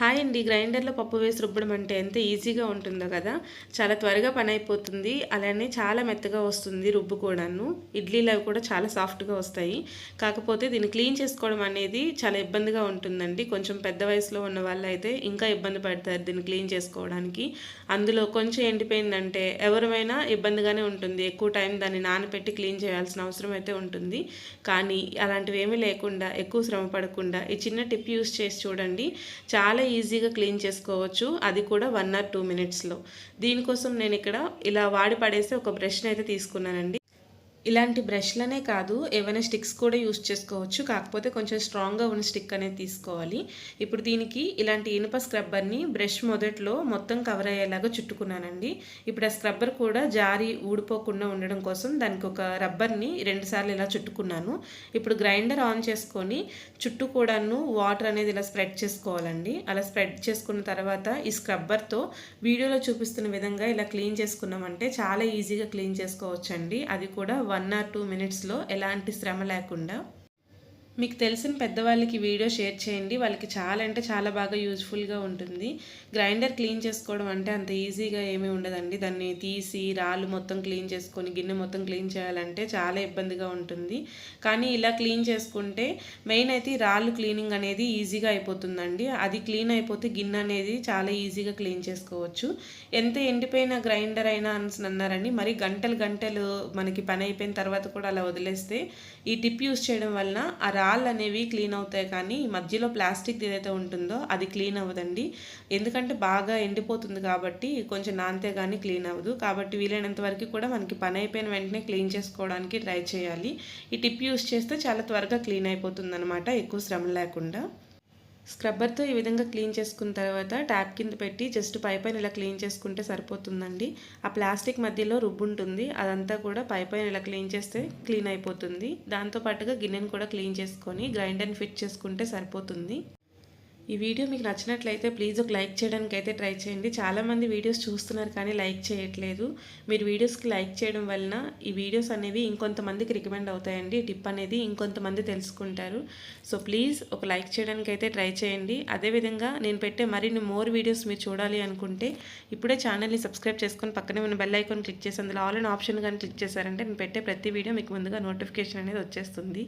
Hi అండి. గ్రైండర్లో పప్పు వేసి రుబ్బడం అంటే ఎంత ఈజీగా ఉంటుందో కదా. చాలా త్వరగా పని అయిపోతుంది అలానే చాలా మెత్తగా వస్తుంది రుబ్బుకోవడాను ఇడ్లీలు అవి కూడా చాలా సాఫ్ట్గా వస్తాయి. కాకపోతే దీన్ని క్లీన్ చేసుకోవడం అనేది చాలా ఇబ్బందిగా ఉంటుందండి. కొంచెం పెద్ద వయసులో ఉన్న వాళ్ళు అయితే ఇంకా ఇబ్బంది పడతారు దీన్ని క్లీన్ చేసుకోవడానికి. అందులో కొంచెం ఎండిపోయిందంటే ఎవరిమైనా ఇబ్బందిగానే ఉంటుంది. ఎక్కువ టైం దాన్ని నానబెట్టి క్లీన్ చేయాల్సిన అవసరం అయితే ఉంటుంది. కానీ అలాంటివి ఏమీ లేకుండా ఎక్కువ శ్రమ పడకుండా ఈ చిన్న టిప్ యూస్ చేసి చూడండి. చాలా ఈజీగా క్లీన్ చేసుకోవచ్చు. అది కూడా వన్ ఆర్ టూ మినిట్స్లో. దీనికోసం నేను ఇక్కడ ఇలా వాడి పడేసి ఒక బ్రష్ని అయితే తీసుకున్నానండి. ఇలాంటి బ్రష్లనే కాదు ఏవైనా స్టిక్స్ కూడా యూస్ చేసుకోవచ్చు. కాకపోతే కొంచెం స్ట్రాంగ్గా ఉన్న స్టిక్ అనేది తీసుకోవాలి. ఇప్పుడు దీనికి ఇలాంటి ఇనుప స్క్రబ్బర్ని బ్రష్ మొదట్లో మొత్తం కవర్ అయ్యేలాగా చుట్టుకున్నానండి. ఇప్పుడు ఆ స్క్రబ్బర్ కూడా జారి ఊడిపోకుండా ఉండడం కోసం దానికి ఒక రబ్బర్ని రెండుసార్లు ఇలా చుట్టుకున్నాను. ఇప్పుడు గ్రైండర్ ఆన్ చేసుకొని చుట్టూ కూడాను వాటర్ అనేది ఇలా స్ప్రెడ్ చేసుకోవాలండి. అలా స్ప్రెడ్ చేసుకున్న తర్వాత ఈ స్క్రబ్బర్తో వీడియోలో చూపిస్తున్న విధంగా ఇలా క్లీన్ చేసుకున్నామంటే చాలా ఈజీగా క్లీన్ చేసుకోవచ్చండి. అది కూడా వన్ ఆర్ టూ మినిట్స్లో ఎలాంటి శ్రమ లేకుండా మీకు తెలిసిన పెద్దవాళ్ళకి వీడియో షేర్ చేయండి. వాళ్ళకి చాలా అంటే చాలా బాగా యూజ్ఫుల్గా ఉంటుంది. గ్రైండర్ క్లీన్ చేసుకోవడం అంటే అంత ఈజీగా ఏమీ ఉండదండి. దాన్ని తీసి రాళ్ళు మొత్తం క్లీన్ చేసుకొని గిన్నె మొత్తం క్లీన్ చేయాలంటే చాలా ఇబ్బందిగా ఉంటుంది. కానీ ఇలా క్లీన్ చేసుకుంటే మెయిన్ అయితే రాళ్ళు క్లీనింగ్ అనేది ఈజీగా అయిపోతుందండి. అది క్లీన్ అయిపోతే గిన్నె అనేది చాలా ఈజీగా క్లీన్ చేసుకోవచ్చు. ఎంత ఎండిపోయిన గ్రైండర్ అయినా అని అన్నారండి. మరి గంటలు గంటలు మనకి పని అయిపోయిన తర్వాత కూడా అలా వదిలేస్తే ఈ టిప్ యూస్ చేయడం వలన ఆ రాళ్ళు అనేవి క్లీన్ అవుతాయి కానీ మధ్యలో ప్లాస్టిక్ ఏదైతే ఉంటుందో అది క్లీన్ అవ్వదండి. ఎందుకంటే బాగా ఎండిపోతుంది కాబట్టి కొంచెం నానితే కానీ క్లీన్ అవ్వదు. కాబట్టి వీలైనంత వరకు కూడా మనకి పని అయిపోయిన వెంటనే క్లీన్ చేసుకోవడానికి ట్రై చేయాలి. ఈ టిప్ యూస్ చేస్తే చాలా త్వరగా క్లీన్ అయిపోతుంది అనమాట ఎక్కువ శ్రమ లేకుండా. స్క్రబ్బర్తో ఈ విధంగా క్లీన్ చేసుకున్న తర్వాత ట్యాప్ కింద పెట్టి జస్ట్ పై పైన ఇలా క్లీన్ చేసుకుంటే సరిపోతుందండి. ఆ ప్లాస్టిక్ మధ్యలో రుబ్బు ఉంటుంది. అదంతా కూడా పై పైన ఇలా క్లీన్ చేస్తే క్లీన్ అయిపోతుంది. దాంతోపాటుగా గిన్నెను కూడా క్లీన్ చేసుకొని గ్రైండర్ని ఫిట్ చేసుకుంటే సరిపోతుంది. ఈ వీడియో మీకు నచ్చినట్లయితే ప్లీజ్ ఒక లైక్ చేయడానికి అయితే ట్రై చేయండి. చాలామంది వీడియోస్ చూస్తున్నారు కానీ లైక్ చేయట్లేదు. మీరు వీడియోస్కి లైక్ చేయడం వలన ఈ వీడియోస్ అనేవి ఇంకొంతమందికి రికమెండ్ అవుతాయండి. టిప్ అనేది ఇంకొంతమంది తెలుసుకుంటారు. సో ప్లీజ్ ఒక లైక్ చేయడానికి అయితే ట్రై చేయండి. అదేవిధంగా నేను పెట్టే మరిన్ని మోర్ వీడియోస్ మీరు చూడాలి అనుకుంటే ఇప్పుడే ఛానల్ని సబ్స్క్రైబ్ చేసుకొని పక్కనే ఉన్న బెల్ ఐకాన్ క్లిక్ చేసి అందులో ఆల్ అండ్ ఆప్షన్ కానీ క్లిక్ చేశారంటే నేను పెట్టే ప్రతి వీడియో మీకు ముందుగా నోటిఫికేషన్ అనేది వచ్చేస్తుంది.